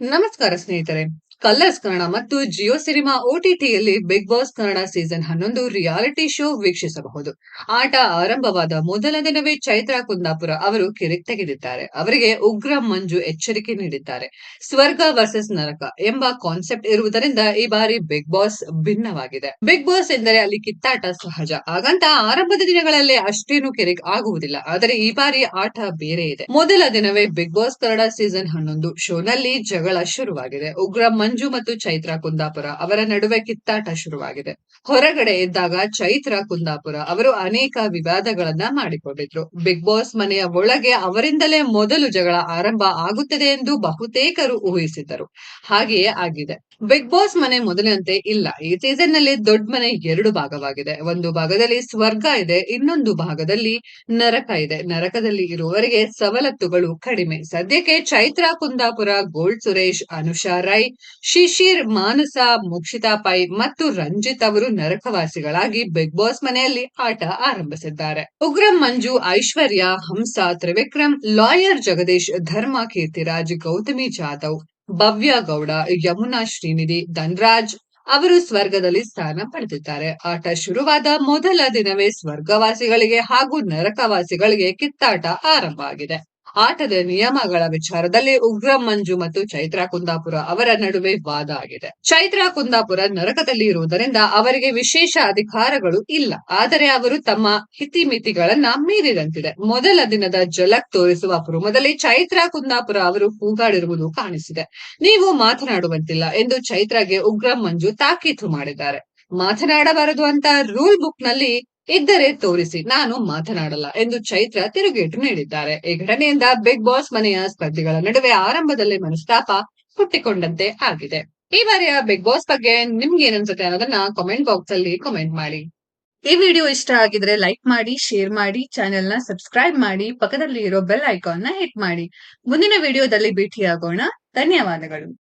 नमस्कार स्नेहितರೆ ಕಲರ್ಸ್ ಕನ್ನಡ ಮತ್ತು ಜಿಯೋ ಸಿನಿಮಾ ಓಟಿಟಿಯಲ್ಲಿ ಬಿಗ್ ಬಾಸ್ ಕನ್ನಡ ಸೀಸನ್ ಹನ್ನೊಂದು ರಿಯಾಲಿಟಿ ಶೋ ವೀಕ್ಷಿಸಬಹುದು. ಆಟ ಆರಂಭವಾದ ಮೊದಲ ದಿನವೇ ಚೈತ್ರಾ ಕುಂದಾಪುರ ಅವರು ಕಿರಿಕ್ ತೆಗೆದಿದ್ದಾರೆ. ಅವರಿಗೆ ಉಗ್ರ ಮಂಜು ಎಚ್ಚರಿಕೆ ನೀಡಿದ್ದಾರೆ. ಸ್ವರ್ಗ ವರ್ಸಸ್ ನರಕ ಎಂಬ ಕಾನ್ಸೆಪ್ಟ್ ಇರುವುದರಿಂದ ಈ ಬಾರಿ ಬಿಗ್ ಬಾಸ್ ಭಿನ್ನವಾಗಿದೆ. ಬಿಗ್ ಬಾಸ್ ಎಂದರೆ ಅಲ್ಲಿ ಕಿತ್ತಾಟ ಸಹಜ. ಹಾಗಂತ ಆರಂಭದ ದಿನಗಳಲ್ಲಿ ಅಷ್ಟೇನು ಕಿರಿಕ್ ಆಗುವುದಿಲ್ಲ. ಆದರೆ ಈ ಬಾರಿ ಆಟ ಬೇರೆ ಇದೆ. ಮೊದಲ ದಿನವೇ ಬಿಗ್ ಬಾಸ್ ಕನ್ನಡ ಸೀಸನ್ ಹನ್ನೊಂದು ಶೋನಲ್ಲಿ ಜಗಳ ಶುರುವಾಗಿದೆ. ಉಗ್ರ ಮಂಜು ಮತ್ತು ಚೈತ್ರ ಕುಂದಾಪುರ ಅವರ ನಡುವೆ ಕಿತ್ತಾಟ ಶುರುವಾಗಿದೆ. ಹೊರಗಡೆ ಇದ್ದಾಗ ಚೈತ್ರ ಕುಂದಾಪುರ ಅವರು ಅನೇಕ ವಿವಾದಗಳನ್ನ ಮಾಡಿಕೊಂಡಿದ್ರು. ಬಿಗ್ ಬಾಸ್ ಮನೆಯ ಒಳಗೆ ಅವರಿಂದಲೇ ಮೊದಲು ಜಗಳ ಆರಂಭ ಆಗುತ್ತದೆ ಎಂದು ಬಹುತೇಕರು ಊಹಿಸಿದ್ದರು. ಹಾಗೆಯೇ ಆಗಿದೆ. ಬಿಗ್ ಬಾಸ್ ಮನೆ ಮೊದಲಿನಂತೆ ಇಲ್ಲ. ಈ ಸೀಸನ್ನಲ್ಲಿ ದೊಡ್ಡ ಮನೆ ಎರಡು ಭಾಗವಾಗಿದೆ. ಒಂದು ಭಾಗದಲ್ಲಿ ಸ್ವರ್ಗ ಇದೆ, ಇನ್ನೊಂದು ಭಾಗದಲ್ಲಿ ನರಕ ಇದೆ. ನರಕದಲ್ಲಿ ಇರುವವರಿಗೆ ಸವಲತ್ತುಗಳು ಕಡಿಮೆ. ಸದ್ಯಕ್ಕೆ ಚೈತ್ರ, ಕುಂದಾಪುರ ಗೋಲ್ಡ್ ಸುರೇಶ್, ಅನುಷಾ ರೈ, ಶಿಶಿರ್, ಮಾನಸ, ಮುಕ್ಷಿತಾ ಪೈ ಮತ್ತು ರಂಜಿತ್ ಅವರು ನರಕವಾಸಿಗಳಾಗಿ ಬಿಗ್ ಬಾಸ್ ಮನೆಯಲ್ಲಿ ಆಟ ಆರಂಭಿಸಿದ್ದಾರೆ. ಉಗ್ರಂ ಮಂಜು, ಐಶ್ವರ್ಯ, ಹಂಸ, ತ್ರಿವಿಕ್ರಮ್, ಲಾಯರ್ ಜಗದೀಶ್, ಧರ್ಮ ಕೀರ್ತಿರಾಜ್ ಗೌತಮಿ ಜಾಧವ್ ಭವ್ಯ ಗೌಡ, ಯಮುನಾ ಶ್ರೀನಿಧಿ ಧನ್ರಾಜ್ ಅವರು ಸ್ವರ್ಗದಲ್ಲಿ ಸ್ಥಾನ ಪಡೆದಿದ್ದಾರೆ. ಆಟ ಶುರುವಾದ ಮೊದಲ ದಿನವೇ ಸ್ವರ್ಗವಾಸಿಗಳಿಗೆ ಹಾಗೂ ನರಕವಾಸಿಗಳಿಗೆ ಕಿತ್ತಾಟ ಆರಂಭ ಆಗಿದೆ ಆಟದ ನಿಯಮಗಳ ವಿಚಾರದಲ್ಲಿ ಉಗ್ರ ಮಂಜು ಮತ್ತು ಚೈತ್ರಾ ಕುಂದಾಪುರ ಅವರ ನಡುವೆ ವಾದ ಆಗಿದೆ. ಚೈತ್ರಾ ಕುಂದಾಪುರ ನರಕದಲ್ಲಿ ಇರುವುದರಿಂದ ಅವರಿಗೆ ವಿಶೇಷ ಅಧಿಕಾರಗಳು ಇಲ್ಲ. ಆದರೆ ಅವರು ತಮ್ಮ ಹಿತಿಮಿತಿಗಳನ್ನ ಮೀರಿದಂತಿದೆ. ಮೊದಲ ದಿನದ ಜಲಕ್ ತೋರಿಸುವ ಪ್ರೋಮದಲ್ಲಿ ಚೈತ್ರಾ ಕುಂದಾಪುರ ಅವರು ಕೂಗಾಡಿರುವುದು ಕಾಣಿಸಿದೆ. ನೀವು ಮಾತನಾಡುವಂತಿಲ್ಲ ಎಂದು ಚೈತ್ರಾಗೆ ಉಗ್ರ ಮಂಜು ತಾಕೀತು ಮಾಡಿದ್ದಾರೆ. ಮಾತನಾಡಬಾರದು ಅಂತ ರೂಲ್ ಬುಕ್ನಲ್ಲಿ ಇದ್ದರೆ ತೋರಿಸಿ, ನಾನು ಮಾತನಾಡಲ್ಲ ಎಂದು ಚೈತ್ರ ತಿರುಗೇಟು ನೀಡಿದ್ದಾರೆ. ಈ ಘಟನೆಯಿಂದ ಬಿಗ್ ಬಾಸ್ ಮನೆಯ ಸ್ಪರ್ಧಿಗಳ ನಡುವೆ ಆರಂಭದಲ್ಲಿ ಮನಸ್ತಾಪ ಹುಟ್ಟಿಕೊಂಡಂತೆ ಆಗಿದೆ. ಈ ಬಾರಿಯ ಬಿಗ್ ಬಾಸ್ ಬಗ್ಗೆ ನಿಮ್ಗೆ ಏನನ್ಸುತ್ತೆ ಅನ್ನೋದನ್ನ ಕಾಮೆಂಟ್ ಬಾಕ್ಸ್ ಅಲ್ಲಿ ಕಾಮೆಂಟ್ ಮಾಡಿ. ಈ ವಿಡಿಯೋ ಇಷ್ಟ ಆಗಿದ್ರೆ ಲೈಕ್ ಮಾಡಿ ಶೇರ್ ಮಾಡಿ ಚಾನೆಲ್ನ ಸಬ್ಸ್ಕ್ರೈಬ್ ಮಾಡಿ ಪಕ್ಕದಲ್ಲಿ ಇರೋ ಬೆಲ್ ಐಕಾನ್ನ ಹಿಟ್ ಮಾಡಿ. ಮುಂದಿನ ವಿಡಿಯೋದಲ್ಲಿ ಭೇಟಿಯಾಗೋಣ. ಧನ್ಯವಾದಗಳು.